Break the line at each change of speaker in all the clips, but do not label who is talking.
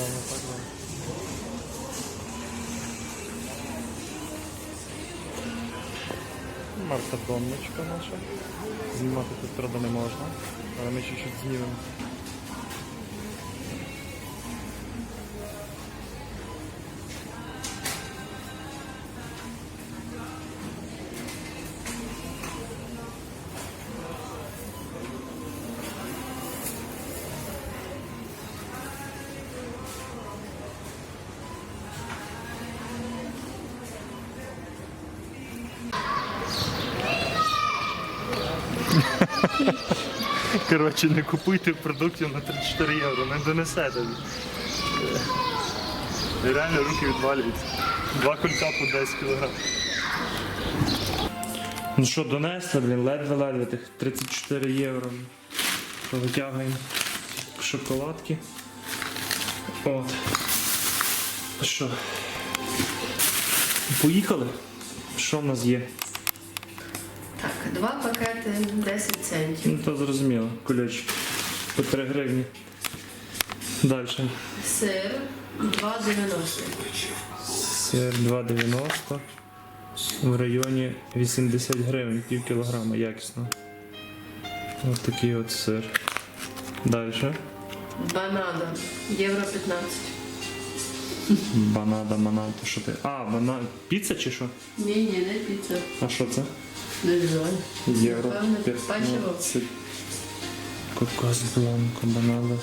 Напевно, так. да. Марта Донночка наша. Знімати тут правда не можна, але ми чуть-чуть знімемо. Коротше, не купуйте продуктів на 34 євро, не донесе тобі. Е, Реально руки відвалюються. Два кулька по 10 кг. Ну що, донесли, блін, ледве-ледве тих 34 євро. Витягуємо шоколадки. От. Що? Поїхали? Що в нас є?
Два пакети 10 центів.
Ну, то зрозуміло, кульочки. По 3 гривні. Далі.
Сир 2,90.
Сир 2,90 в районі 80 гривень, пів кілограма, якісно. Ось такий от сир. Далі.
Банана євро 15.
Банада, манада, що ти? А, бана... Піца чи що?
Ні, ні, не піца.
А що це?
Не знаю.
Євро
печиво.
15. Кокос бланко, банада.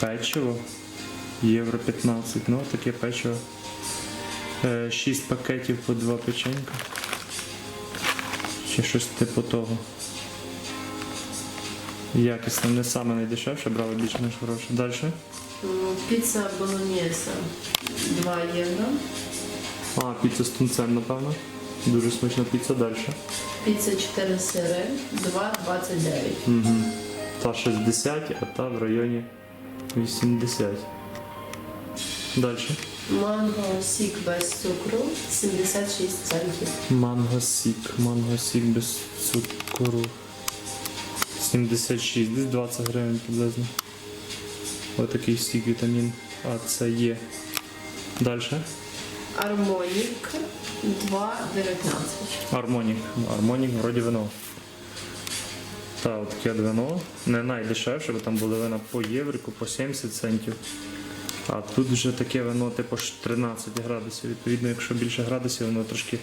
Печиво. Євро 15. Ну, таке печиво. 6 пакетів по 2 печенька. Чи щось типу того. Якісно, не саме найдешевше, брали більше ніж хороше. Далі.
М, Піца болоньєса 2 євро.
А, піца з тунцем, напевно. Дуже смачна піца далі.
Піца 4 сири 2,29.
Угу. Та 60, а та в районі 80. Далі.
Манго сік без цукру 76 центів.
Манго сік. Манго сік без цукру. 76, десь 20 гривень приблизно. Отакий сік вітамін. А це є. Далі.
Армонік 2,19.
Армонік. Армонік вроді вино. Та, от таке вино. Не найдешевше, бо там були вина по єврику, по 70 центів. А тут вже таке вино типу 13 градусів. Відповідно, якщо більше градусів, воно трошки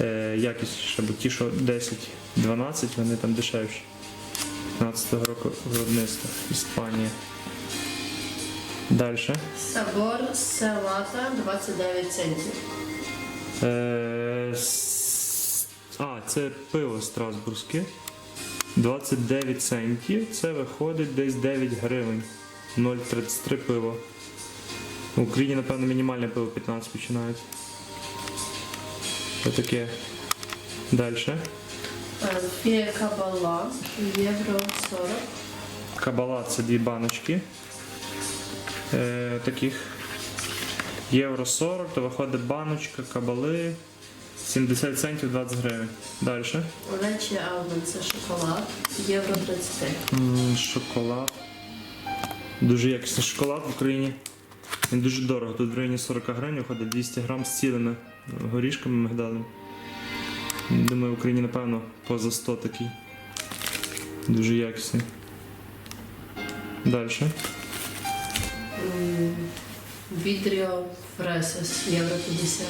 е, якісніше, бо ті, що 10-12, вони там дешевші. 15 року виробництва Іспанія. Далі.
Сабор салата 29 центів.
Е, с- а, це пиво Страсбурзьке. 29 центів. Це виходить десь 9 гривень. 0,33 пиво. В Україні, напевно, мінімальне пиво 15 починають. Отаке. Далі.
Е, Фія кабала євро 40.
Кабала це дві баночки. Е, таких. Євро 40, то виходить баночка, кабали. 70 центів 20 гривень. Далі.
Лечі Алман це шоколад євро 33.
М, Шоколад. Дуже якісний шоколад в Україні. Він дуже дорого. Тут в районі 40 гривень виходить 200 грам з цілими горішками мигдалем. Думаю, в Україні, напевно, поза 100 такий. Дуже якісний. Далі.
М, Відріо Фресес євро 50.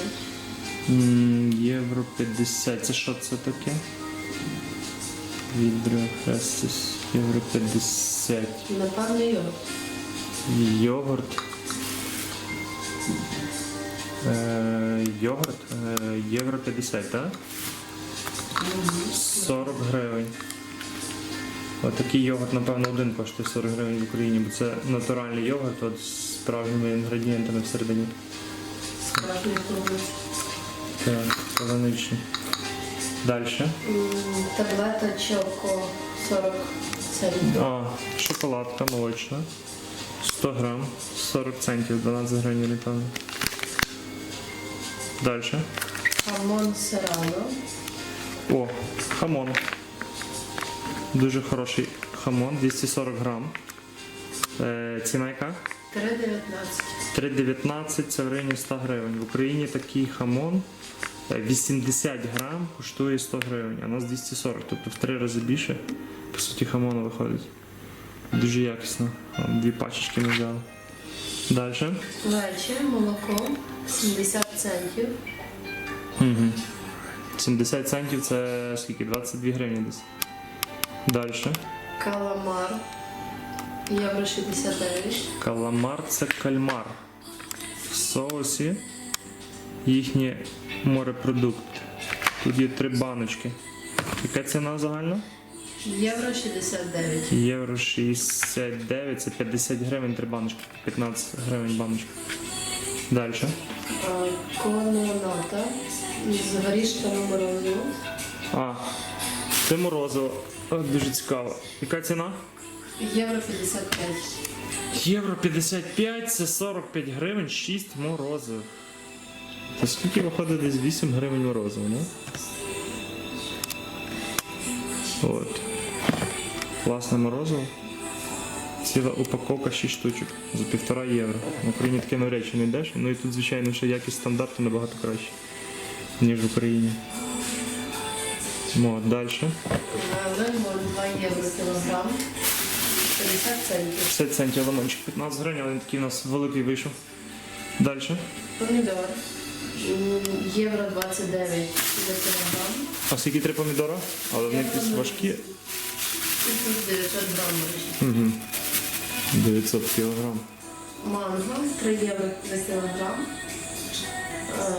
Євро 50. Це що це таке? Відро Фестис. Євро 50.
Напевно, його.
Йогурт. Е, йогурт. Е, євро 50, так? 40 гривень. Отакий йогурт, напевно, один коштує 40 гривень в Україні, бо це натуральний йогурт от з справжніми інгредієнтами всередині. Так, полуничний. Далі.
Чоко 40 центів.
А, шоколадка молочна. 100 грам, 40 центів, 12 гривень, напевно. Далі.
Хамон Серрано.
О, хамон. Дуже хороший хамон, 240 грам. Е, ціна яка?
3,19.
3,19 це в районі 100 гривень. В Україні такий хамон е, 80 грам коштує 100 гривень, а у нас 240, тобто в три рази більше. По суті, хамону виходить. Дуже якісно. Дві пачечки ми взяли. Далі.
Вечір, молоко 70 центів.
Угу. 70 центів це скільки? 22 гривні десь. Далі.
Каламар. Євро 69.
Каламар це кальмар. В соусі їхній морепродукт. Тут є три баночки. Яка ціна загальна?
Євро 69.
Євро 69, це 50 гривень три баночки, 15 гривень баночка. Далі.
Кононата з горішками морозиво.
А, це морозиво. О, дуже цікаво. Яка ціна?
Євро 55.
Євро 55 це 45 гривень, 6 морозив. Це скільки виходить десь 8 гривень морозиво, не? От. Класне морозиво. Ціла упаковка 6 штучок за півтора євро. В Україні таке навряд чи не йдеш. Ну і тут, звичайно, ще якість стандарту набагато краще, ніж в Україні. От, далі.
Лимон 2 євро кілограм. 50 центів.
50 центів лимончик, 15 гривень, але він такий у нас великий вийшов. Далі.
Помідор. Євро 29 за кілограм.
А скільки три помідора? Але вони якісь важкі.
І тут 900 грам.
Угу. 900 кілограм.
Манго 3 євро за кілограм. Е,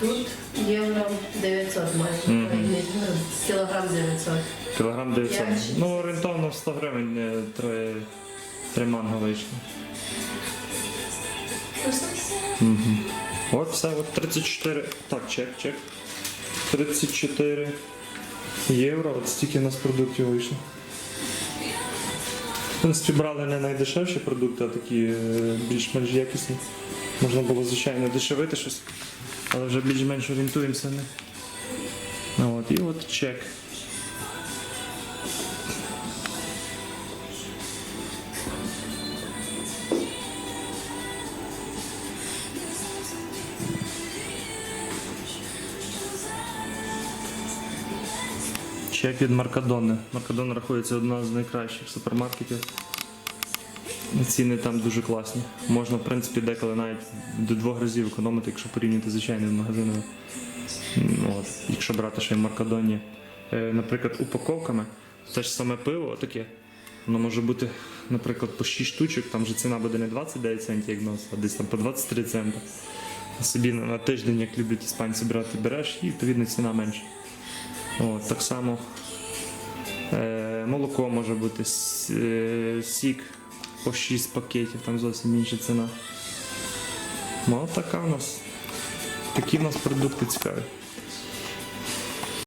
Тут євро 900 майже.
Мгм.
Ой, Кілограм 900.
Кілограм 900.
Я ще-
Ну, орієнтовно в 100 гривень е, три, три манго вийшло. Угу. От все, от 34. Так, чек, чек. 34 євро. От стільки у нас продуктів вийшло. В принципі, брали не найдешевші продукти, а такі е, більш-менш якісні. Можна було, звичайно, дешевити щось, але вже більш-менш орієнтуємося на. Ну, от, і от чек. Чек від Маркадони. Маркадон рахується одна з найкращих супермаркетів. Ціни там дуже класні. Можна, в принципі, деколи навіть до двох разів економити, якщо порівняти звичайними магазинами. От. Якщо брати ще в Маркадоні, е, наприклад, упаковками, те ж саме пиво таке, воно може бути, наприклад, по 6 штучок, там вже ціна буде не 29 центів, як нас, а десь там по 23 цента. Собі на тиждень, як люблять іспанці брати, береш і відповідно ціна менша. От, так само е, молоко може бути, е, сік по 6 пакетів, там зовсім інша ціна. Ну, така у нас. Такі в нас продукти цікаві.